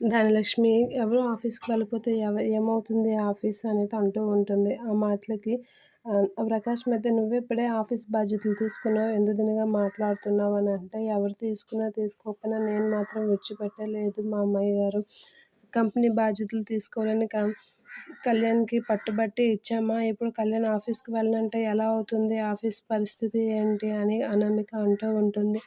ధనలక్ష్మి ఎవరు ఆఫీస్కి వెళ్ళిపోతే ఎవ ఏమవుతుంది? ఆఫీస్ అనేది అంటూ ఉంటుంది. ఆ మాటలకి ప్రకాష్ అయితే నువ్వు ఇప్పుడే ఆఫీస్ బాధ్యతలు తీసుకున్నావు ఎందుదినగా మాట్లాడుతున్నావు అని అంటే ఎవరు తీసుకున్నా తీసుకోకపోయినా నేను మాత్రం విడిచిపెట్టలేదు మా అమ్మాయి గారు. కంపెనీ బాధ్యతలు తీసుకోవాలని కళ్యాణ్కి పట్టుబట్టి ఇచ్చామా? ఇప్పుడు కళ్యాణ్ ఆఫీస్కి వెళ్ళనంటే ఎలా అవుతుంది? ఆఫీస్ పరిస్థితి ఏంటి? అని అనామిక అంటూ ఉంటుంది.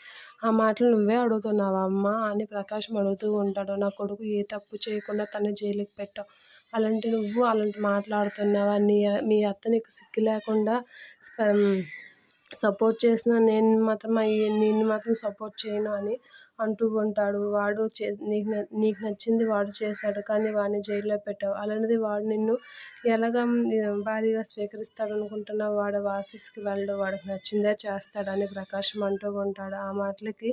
ఆ మాటలు నువ్వే అడుగుతున్నావా? అమ్మ అని ప్రకాశం అడుగుతూ ఉంటాడు. నా కొడుకు ఏ తప్పు చేయకుండా తన జైలుకి పెట్టావు. అలాంటి నువ్వు అలాంటి మాట్లాడుతున్నావా? నీ మీ అత్త నీకు సిగ్గు లేకుండా సపోర్ట్ చేసిన నేను మాత్రం నిన్ను మాత్రం సపోర్ట్ చేయను అని అంటూ ఉంటాడు. వాడు చే నీకు నీకు నచ్చింది వాడు చేశాడు కానీ వాడిని జైల్లో పెట్టావు. అలాంటిది వాడు నిన్ను ఎలాగ భారీగా స్వీకరిస్తాడు అనుకుంటున్నా వాడు ఆఫీస్కి వెళ్ళడు వాడికి నచ్చిందే చేస్తాడని ప్రకాశం అంటూ ఉంటాడు. ఆ మాటలకి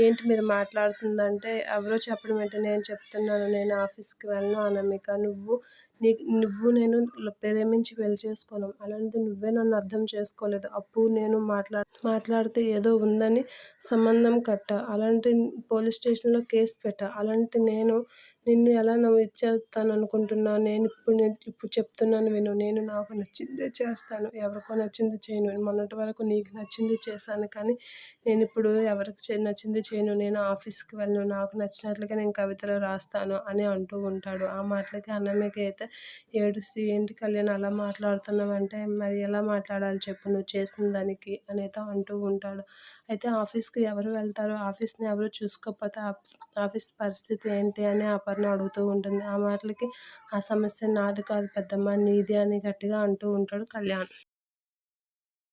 ఏంటి మీరు మాట్లాడుతుందంటే ఎవరో చెప్పడం ఏంటి? నేను చెప్తున్నాను నేను ఆఫీస్కి వెళ్ళను అనమిక. నువ్వు నీ నువ్వు నేను ప్రేమించి పెళ్ళి చేసుకోను. అలాంటిది నువ్వే నన్ను అర్థం చేసుకోలేదు. అప్పుడు నేను మాట్లా మాట్లాడితే ఏదో ఉందని సంబంధం కట్ట. అలాంటి పోలీస్ స్టేషన్లో కేసు పెట్ట. అలాంటి నేను నిన్ను ఎలా నవ్వించేస్తాను ఇచ్చేస్తాను అనుకుంటున్నావు నేను ఇప్పుడు నేను ఇప్పుడు చెప్తున్నాను విను. నేను నాకు నచ్చిందే చేస్తాను. ఎవరికో నచ్చింది చేయను. మొన్నటి వరకు నీకు నచ్చింది చేశాను కానీ నేను ఇప్పుడు ఎవరికి నచ్చింది చేయను. నేను ఆఫీస్కి వెళ్ళను. నాకు నచ్చినట్లుగా నేను కవితలు రాస్తాను అని అంటూ ఉంటాడు. ఆ మాటలకి అన్నమ్మకి అయితే ఏడుస్తూ ఏంటి కళ్యాణ్ అలా మాట్లాడుతున్నావు అంటే మరి ఎలా మాట్లాడాలి చెప్పు? నువ్వు చేసిన దానికి అనేది అంటూ ఉంటాడు. అయితే ఆఫీస్కి ఎవరు వెళ్తారో? ఆఫీస్ని ఎవరు చూసుకోకపోతే ఆఫీస్ పరిస్థితి ఏంటి అని ఆ ఎవరిని అడుగుతూ ఉంటుంది. ఆ మాటలకి ఆ సమస్య నాది కాదు పెద్దమ్మ నీది అని గట్టిగా అంటూ ఉంటాడు కళ్యాణ్.